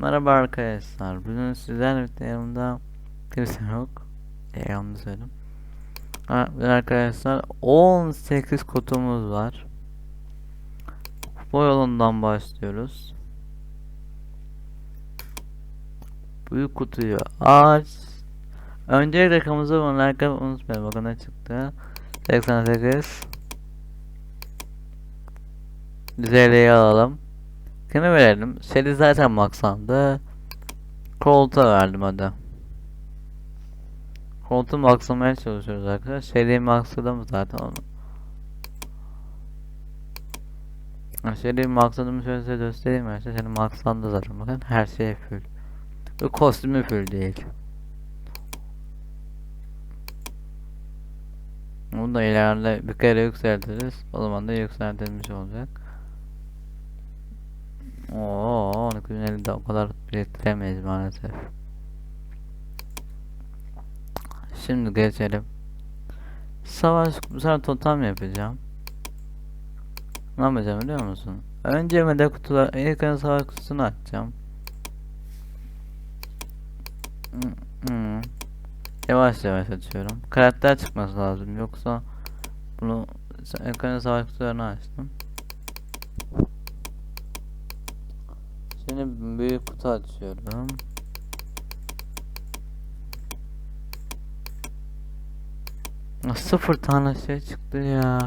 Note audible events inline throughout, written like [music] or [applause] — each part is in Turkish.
Merhaba arkadaşlar. Bugün sizlerle birlikte yanımda kimse yok. E, yanlış söyledim. Arkadaşlar 18 kutumuz var. Bu yolundan başlıyoruz. Büyük kutuyu aç. Önce rakamımızı like unutmayın. Bakın ne çıktı. 88 TL'yi alalım. Kime verelim? Seri zaten maksandı. Colt'a verdim hadi. Colt'u maxlamaya çalışıyoruz arkadaşlar. Seri maxladım zaten onu. Seri maxladığımı şöyle göstereyim arkadaşlar. Seri maxlandı zaten bakın her şey full. Bu kostümü full değil. Bunu da ileride bir kere yükseltiriz. O zaman da yükseltilmiş olacak. Oo, 1250'de o kadar biriktiremeyiz maalesef. Şimdi geçelim. Savaş bu sefer totem yapacağım. Ne yapacağım biliyor musun? Önce medek kutular, ilk önce savaş kutusunu açacağım. Hmm. Yavaş yavaş açıyorum. Karakter çıkması lazım yoksa bunu ilk önce savaş kutularını açtım. Şimdi büyük kutu açıyorum. Ah, Sıfır tane şey çıktı ya.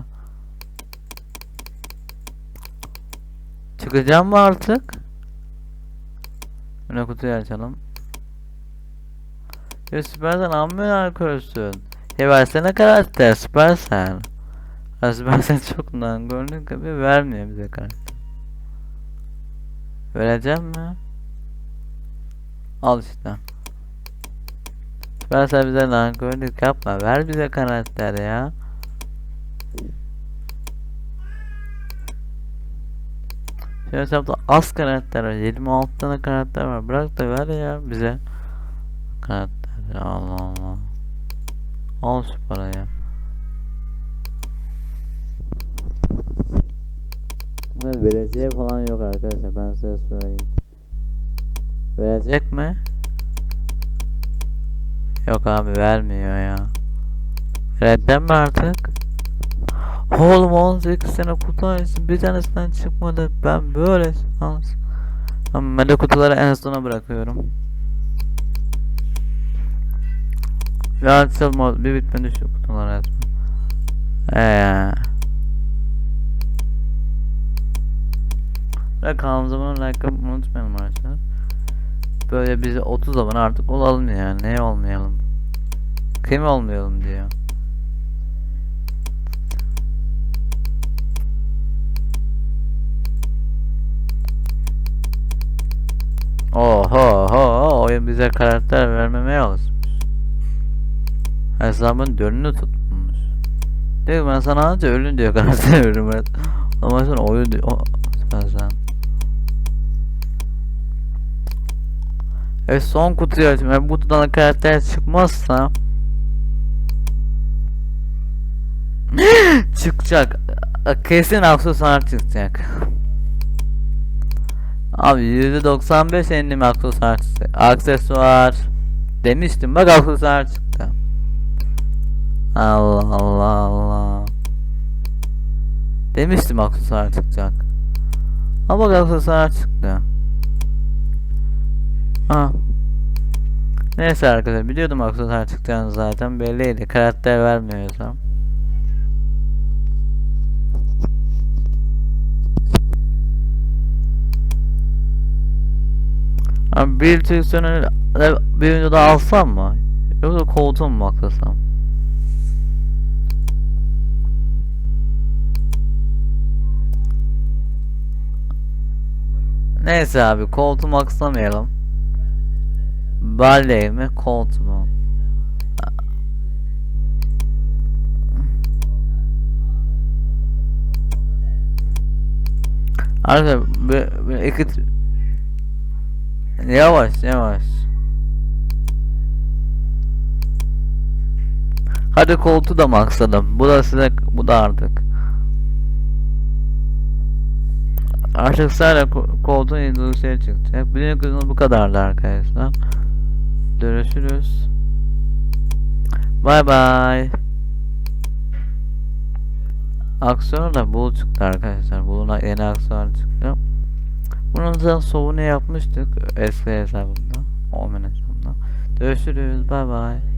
Çıkacağım mı artık? Yine kutuyu açalım. Ya Süpersen amma arkadaşsın. Ya versene karakter Süpersen. Ha Süpersen [laughs] çok nankörlük gibi vermiyor bize karakter. Vereceğim mi? Al işte. Verse bize nankörlük yapma. Ver bize karakter ya. Şöyle hesapta az karakter var. 26 tane karakter var. Bırak da ver ya bize. Karakter. Allah Allah. Al şu parayı. Evet, vereceği falan yok arkadaşlar ben size söyleyeyim. Verecek mi? Yok abi vermiyor ya. Verecek mi artık? Oğlum 18 sene kutu açtım bir tanesinden çıkmadı ben böyle şans. Ama melek kutuları en sona bırakıyorum. Ya açılmaz bir bitmedi şu kutular resmen. Eee. Ve kanalımıza like unutmayalım arkadaşlar. Böyle bize 30 abone artık olalım yani. Neye olmayalım? Kim olmayalım diyor. Oho ho oyun bize karakter vermemeye alışmış. Hesabın dönünü tutmuş. Diyor ben sana anca ölün diyor karakter veririm. Ama sonra oyun diyor. O, Evet son kutuyu açayım. Eğer kutudan da karakter çıkmazsa [gasps] çıkacak. Kesin aksesuar çıkacak. Abi %95 endim aksesuar. Aksesuar demiştim bak aksesuar çıktı. Allah Allah Allah. Demiştim aksesuar çıkacak. Ama bak aksesuar çıktı. Ha. Neyse arkadaşlar biliyordum aksesuar çıkacağını zaten belliydi. Karakter vermiyorsam. Abi bir televizyonu bir videoda alsam mı? Yoksa koltuğu mu aklasam? Neyse abi koltuğu maksamayalım. Barley mi Colt mu? Arkadaşlar iki yavaş yavaş. Hadi koltuğu da maksadım. Bu da size bu da artık. Artık sadece ko- koltuğun indüstriyel çıkacak. Bugünkü videomuz bu kadardı arkadaşlar. Görüşürüz. Bay bay. Aksiyon da bul çıktı arkadaşlar. Buluna yeni aksiyon çıktı. Bunun da savunu yapmıştık eski hesabımda. Omen hesabımda. Görüşürüz. Bay bay.